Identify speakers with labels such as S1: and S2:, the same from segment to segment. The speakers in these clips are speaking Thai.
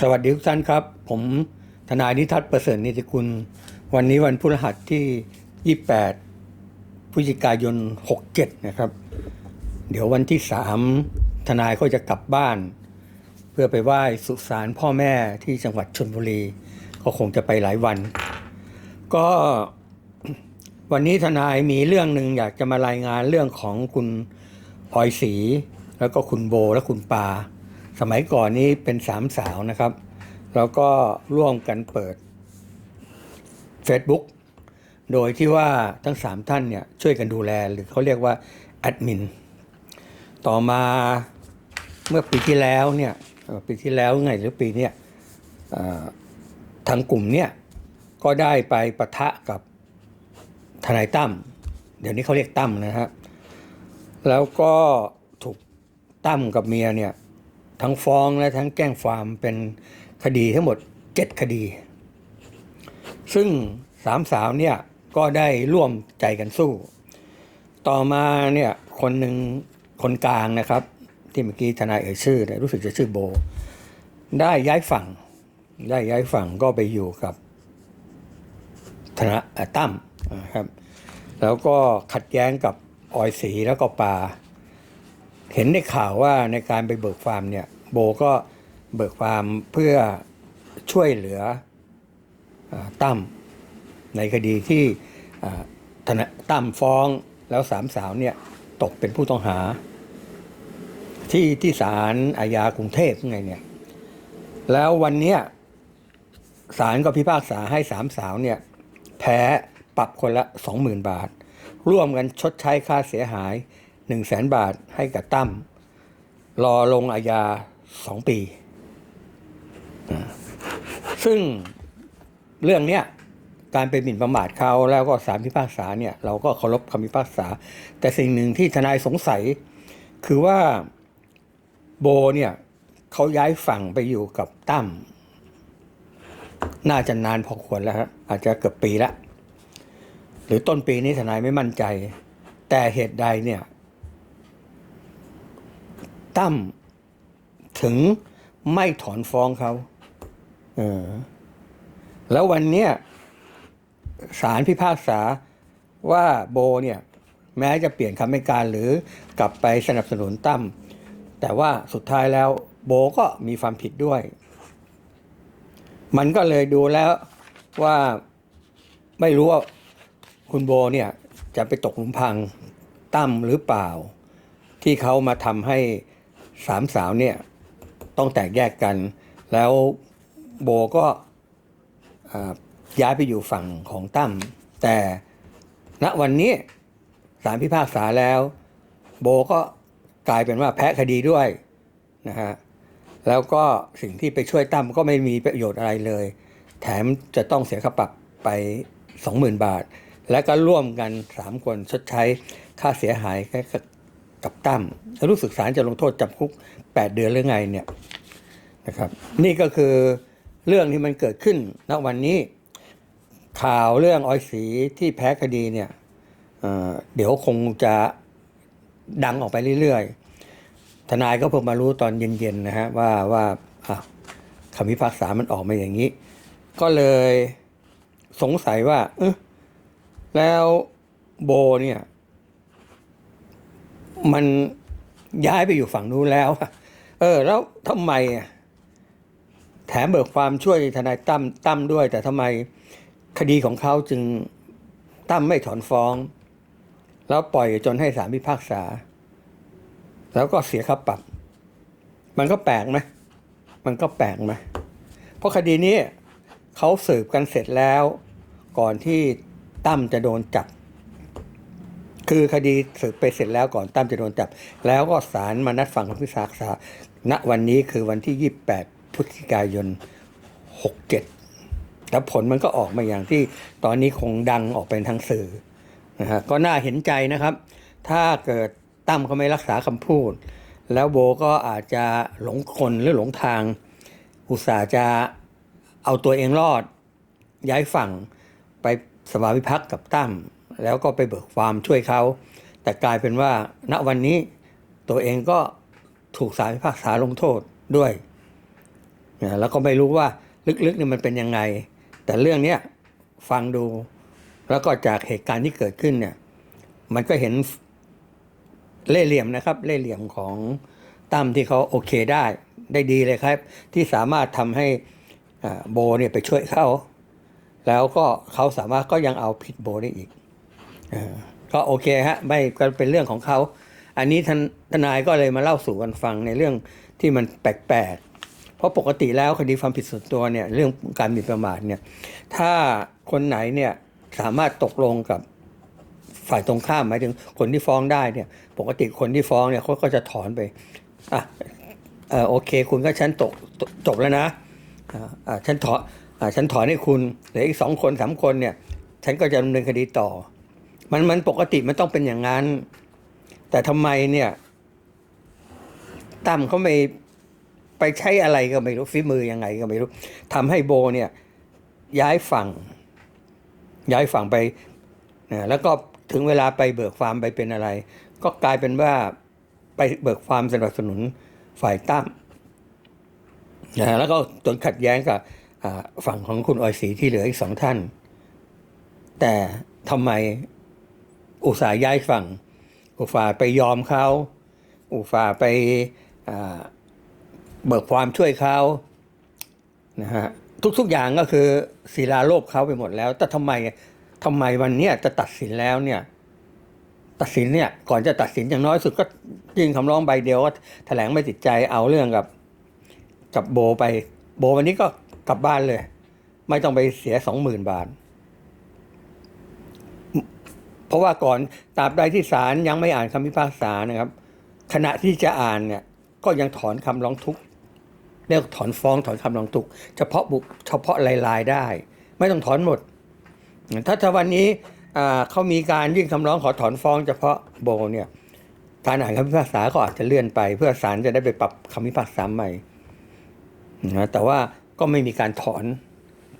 S1: สวัสดีทุกท่านครับ ผมทนายนิทัศน์ประเสริฐนิติกุล วันนี้วันพฤหัสที่ 28พฤศจิกายน 67 นะครับ เดี๋ยววันที่ 3 ทนายก็จะกลับบ้าน เพื่อไปไหว้สุสานพ่อแม่ที่จังหวัดชนบุรี ก็คงจะไปหลายวัน ก็วันนี้ทนายมีเรื่องหนึ่งอยากจะมารายงานเรื่องของคุณพลอยศรีแล้วก็คุณโบและคุณปา สมัยก่อนนี้เป็นสามสาวนะครับ แล้วก็ร่วมกันเปิด Facebook โดยที่ว่าทั้งสามท่านเนี่ยช่วยกันดูแลหรือเขาเรียกว่าแอดมินต่อมาเมื่อปีที่แล้วเนี่ยปีที่แล้วไงหรือปีเนี้ยทางกลุ่มเนี่ยก็ได้ไปปะทะกับทนายตั้มเดี๋ยวนี้เขาเรียกตั้มนะฮะแล้วก็ถูกตั้มกับเมียเนี่ย ทั้งฟ้องและทั้งแจ้งความเป็นคดีทั้งหมดเจ็ดคดี ซึ่งสามสาวเนี่ยก็ได้ร่วมใจกันสู้ ต่อมาเนี่ยคนหนึ่งคนกลางนะครับ ที่เมื่อกี้ทนายเอ่ยชื่อรู้สึกจะชื่อโบ ได้ย้ายฝั่ง ได้ย้ายฝั่งก็ไปอยู่กับธนาตั้มนะครับ แล้วก็ขัดแย้งกับออยศรีแล้วก็ปา เห็นในข่าวว่าในการไปเบิกความเนี่ยโบก็เบิกความเพื่อช่วยเหลืออตั้มในคดีที่อ่าธนตั้มฟ้องแล้วสามสาวเนี่ยตกเป็นผู้ต้องหา ที่ที่ศาลอาญากรุงเทพไงเนี่ยแล้ววันเนี้ยศาลก็พิพากษาให้สามสาวเนี่ยแพ้ปรับคนละสองหมื่นบาท ร่วมกันชดใช้ค่าเสียหาย หนึ่งแสนบาทให้กับตั้มรอลงอาญาสองปี ซึ่งเรื่องเนี้ยการไปหมิ่นประมาทเขาแล้วก็สารพิพากษาเนี่ย เราก็เคารพคำพิพากษา แต่สิ่งหนึ่งที่ทนายสงสัย คือว่าโบเนี่ยเขาย้ายฝั่งไปอยู่กับตั้มน่าจะนานพอควรแล้วครับอาจจะเกือบปีละ หรือต้นปีนี้ทนายไม่มั่นใจ แต่เหตุใดเนี่ย ตั้มถึงไม่ถอนฟ้องเขาเออแล้ววันเนี้ยศาลพิพากษาว่าโบเนี่ย แม้จะเปลี่ยนคำให้การหรือกลับไปสนับสนุนตั้มแต่ว่าสุดท้ายแล้วโบก็มีความผิดด้วย มันก็เลยดูแล้วว่าไม่รู้ว่าคุณโบเนี่ยจะไปตกหลุมพรางตั้มหรือเปล่า ที่เขามาทำให้ สามสาวเนี่ย ต้องแตกแยกกัน แล้วโบก็ย้ายไปอยู่ฝั่งของตั้มแต่ณวันนี้ศาลพิพากษาแล้ว โบก็กลายเป็นว่าแพ้คดีด้วยนะฮะแล้วก็สิ่งที่ไปช่วยตั้มก็ไม่มีประโยชน์อะไรเลย แถมจะต้องเสียค่าปรับไป 20,000 บาท และก็ร่วมกัน 3 คนชดใช้ค่าเสียหาย กับตั้มแล้วรู้สึกศาลจะลงโทษจำคุก 8 เดือนหรือไงเนี่ยนะครับ นี่ก็คือเรื่องที่มันเกิดขึ้นณวันนี้ข่าวเรื่องออยสีที่แพ้คดีเนี่ยเเดี๋ยวคงจะดังออกไปเรื่อยๆ ทนายก็เพิ่งมารู้ตอนเย็นๆนะฮะว่าว่าคำพิพากษามันออกมาอย่างนี้ ก็เลยสงสัยว่า เออแล้วโบเนี่ย มันย้ายไปอยู่ฝั่งนู้นแล้ว เออ แล้วทำไมแถมเบิกความช่วยทนายตั้มตั้มด้วย แต่ทำไมคดีของเขาจึงตั้มไม่ถอนฟ้อง แล้วปล่อยจนให้ศาลพิพากษา แล้วก็เสียค่าปรับ มันก็แปลกไหมมันก็แปลกไหมเพราะคดีนี้เขาสืบกันเสร็จแล้ว ก่อนที่ตั้มจะโดนจับ คือคดีสืบไปเสร็จแล้วก่อนตั้มจะโดนจับ แล้วก็ศาลมานัดฟังคำพิพากษา ณวันนี้คือวันที่ 28 พฤศจิกายน 67 แล้วผลมันก็ออกมาอย่างที่ตอนนี้คงดังออกเป็นทางสื่อนะฮะก็น่าเห็นใจนะครับ ถ้าเกิดตั้มเขาไม่รักษาคำพูด แล้วโบก็อาจจะหลงคนหรือหลงทาง อุตส่าห์จะเอาตัวเองรอดย้ายฝั่งไปสภาวิพักษ์กับตั้ม แล้วก็ไปเบิกความช่วยเขา แต่กลายเป็นว่า ณวันนี้ตัวเองก็ถูกศาลพิพากษาลงโทษด้วยนะแล้วก็ไม่รู้ว่าลึกๆเนี่ยมันเป็นยังไง แต่เรื่องเนี้ยฟังดู แล้วก็จากเหตุการณ์ที่เกิดขึ้นเนี่ย มันก็เห็นเล่เหลี่ยมนะครับ เล่เหลี่ยมของตั้มที่เขาโอเคได้ ได้ดีเลยครับ ที่สามารถทำให้โบเนี่ยไปช่วยเขา แล้วก็เขาสามารถก็ยังเอาผิดโบได้อีก ก็โอเคฮะไม่ก็เป็นเรื่องของเขา อันนี้ทนทนายก็เลยมาเล่าสู่กันฟังในเรื่องที่มันแปลกๆ เพราะปกติแล้วคดีความผิดส่วนตัวเนี่ยเรื่องการหมิ่นประมาทเนี่ยถ้าคนไหนเนี่ยสามารถตกลงกับฝ่ายตรงข้ามหมายถึงคนที่ฟ้องได้เนี่ยปกติคนที่ฟ้องเนี่ยเขาก็จะถอนไปอะเออโอเค คุณก็ฉันตกจบแล้วนะอ่าอ่าฉันถอนอ่าฉันถอนให้คุณเหลืออีกสองคนสามคนเนี่ยฉันก็จะดำเนินคดีต่อ มันมันปกติมันต้องเป็นอย่างนั้น แต่ทำไมเนี่ยตั้มเขาไม่ไปใช้อะไรก็ไม่รู้ฝีมือยังไงก็ไม่รู้ทำให้โบเนี่ย ย้ายฝั่ง ย้ายฝั่งไปนะแล้วก็ถึงเวลาไปเบิกความไปเป็นอะไร ก็กลายเป็นว่าไปเบิกความสนับสนุนฝ่ายตั้มนะแล้วก็จนขัดแย้งกับฝั่งของคุณออยศรีที่เหลืออีกสองท่าน แต่ทำไม อุตส่าห์ย้ายฝั่ง อุตส่าห์ไปยอมเขา อุตส่าห์ไปเบิกความช่วยเขานะฮะทุกๆอย่างก็คือศิลาโลบเขาไปหมดแล้ว แต่ทำไมทำไมวันเนี้ยจะตัดสินแล้วเนี่ย ตัดสินเนี่ย ก่อนจะตัดสินอย่างน้อยสุดก็ยื่นคำร้องใบเดียวก็แถลงไม่ติดใจเอาเรื่องกับกับโบไป โบวันนี้ก็กลับบ้านเลย ไม่ต้องไปเสียสองหมื่นบาท เพราะว่าก่อนตราบใดที่ศาลยังไม่อ่านคำพิพากษานะครับ ขณะที่จะอ่านเนี่ยก็ยังถอนคำร้องทุกข์เรียกถอนฟ้องถอนคำร้องทุกข์เฉพาะบุคเฉพาะลายๆได้ ไม่ต้องถอนหมด ถ้าถ้าวันนี้เขามีการยื่นคำร้องขอถอนฟ้องเฉพาะโบเนี่ยการอ่านคำพิพากษาก็อาจจะเลื่อนไป เพื่อศาลจะได้ไปปรับคำพิพากษาใหม่นะแต่ว่าก็ไม่มีการถอน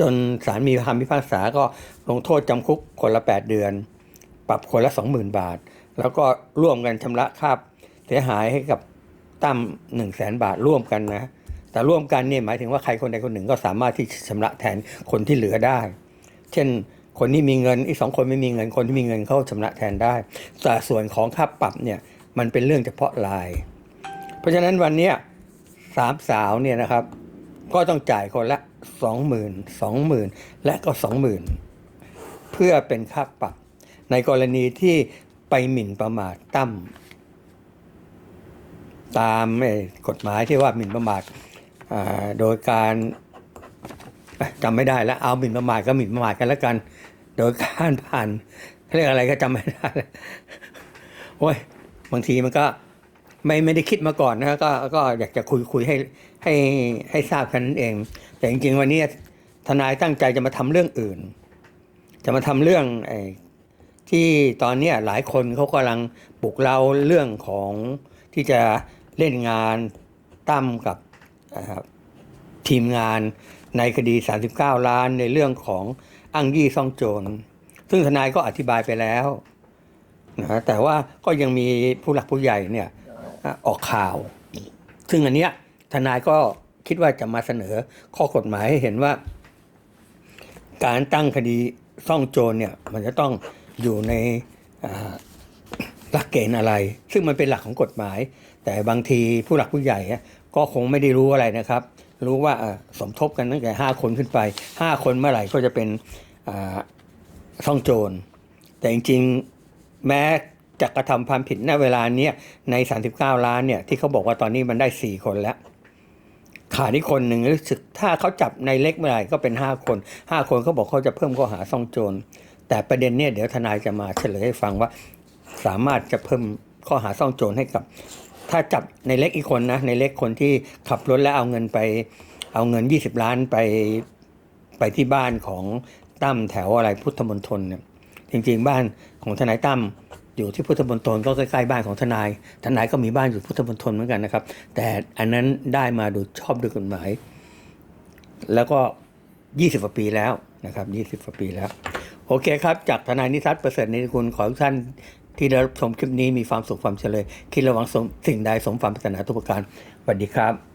S1: จนศาลมีคำพิพากษาก็ลงโทษจำคุกคนละแปดเดือน ปรับคนละสองหมื่นบาท แล้วก็ร่วมกันชำระค่าเสียหายให้กับตั้มหนึ่งแสนบาทร่วมกันนะ แต่ร่วมกันเนี่ยหมายถึงว่าใครคนใดคนหนึ่งก็สามารถที่ชำระแทนคนที่เหลือได้ เช่นคนที่มีเงินอีกสองคนไม่มีเงินคนที่มีเงินเขาชำระแทนได้ แต่ส่วนของค่าปรับเนี่ยมันเป็นเรื่องเฉพาะราย เพราะฉะนั้นวันนี้สามสาวเนี่ยนะครับ ก็ต้องจ่ายคนละสองหมื่นสองหมื่นและก็สองหมื่นเพื่อเป็นค่าปรับ ในกรณีที่ไปหมิ่นประมาทตั้มตามกฎหมายที่ว่าหมิ่นประมาทโดยการจำไม่ได้แล้วเอาหมิ่นประมาทก็หมิ่นประมาทกันแล้วกัน โดยการผ่านเรียกอะไรก็จำไม่ได้โอ้ยบางทีมันก็ไม่ไม่ได้คิดมาก่อนนะก็ก็อยากจะคุยคุยให้ให้ให้ทราบแค่นั้นเอง แต่จริงๆวันนี้ทนายตั้งใจจะมาทำเรื่องอื่น จะมาทำเรื่องไอ ที่ตอนนี้หลายคนเขากำลังปลุกเราเรื่องของที่จะเล่นงานตั้มกับทีมงานในคดี 39 ล้านในเรื่องของอ้างยี่ซ่องโจร ซึ่งทนายก็อธิบายไปแล้วนะแต่ว่าก็ยังมีผู้หลักผู้ใหญ่เนี่ยอออกข่าว ซึ่งอันเนี้ยทนายก็คิดว่าจะมาเสนอข้อกฎหมายให้เห็นว่า การตั้งคดีซ่องโจรเนี่ยมันจะต้อง อยู่ในหลักเกณฑ์อะไร ซึ่งมันเป็นหลักของกฎหมาย แต่บางทีผู้หลักผู้ใหญ่ก็คงไม่ได้รู้อะไรนะครับ รู้ว่าสมทบกันตั้งแต่ห้าคนขึ้นไปห้าคนเมื่อไหร่ก็จะเป็นอ่าซ่องโจร แต่จริงๆแม้จะกระทำความผิดณเวลาเนี้ยใน 39 ล้านเนี่ยที่เขาบอกว่าตอนนี้มันได้ 4 คนแล้วขาดอีกคนหนึ่งรู้สึกถ้าเขาจับในเล็กเมื่อไหร่ก็เป็น 5 คน 5 คนเขาบอกเขาจะเพิ่มข้อหาซ่องโจร แต่ประเด็นเนี่ยเดี๋ยวทนายจะมาเฉลยให้ฟังว่าสามารถจะเพิ่มข้อหาซ่องโจรให้กับ ถ้าจับในเล็กอีกคนนะในเล็กคนที่ขับรถแล้วเอาเงินไป เอาเงิน 20 ล้านไปไปที่บ้านของตั้มแถวอะไรพุทธมณฑลเนี่ยจริงๆบ้านของทนายตั้มอยู่ที่พุทธมณฑลก็ใกล้ๆบ้านของทนาย ทนายก็มีบ้านอยู่พุทธมณฑลเหมือนกันนะครับ แต่อันนั้นได้มาโดยชอบด้วยกฎหมาย แล้วก็ 20กว่าปีแล้วนะครับ 20กว่าปีแล้ว โอเคครับ จากทนายนิทัศน์ประเสริฐในคุณขอทุกท่านที่ได้รับชมคลิปนี้มีความสุขความเจริญคิดระวังสมสิ่งใดสมความปรารถนาทุกประการสวัสดีครับ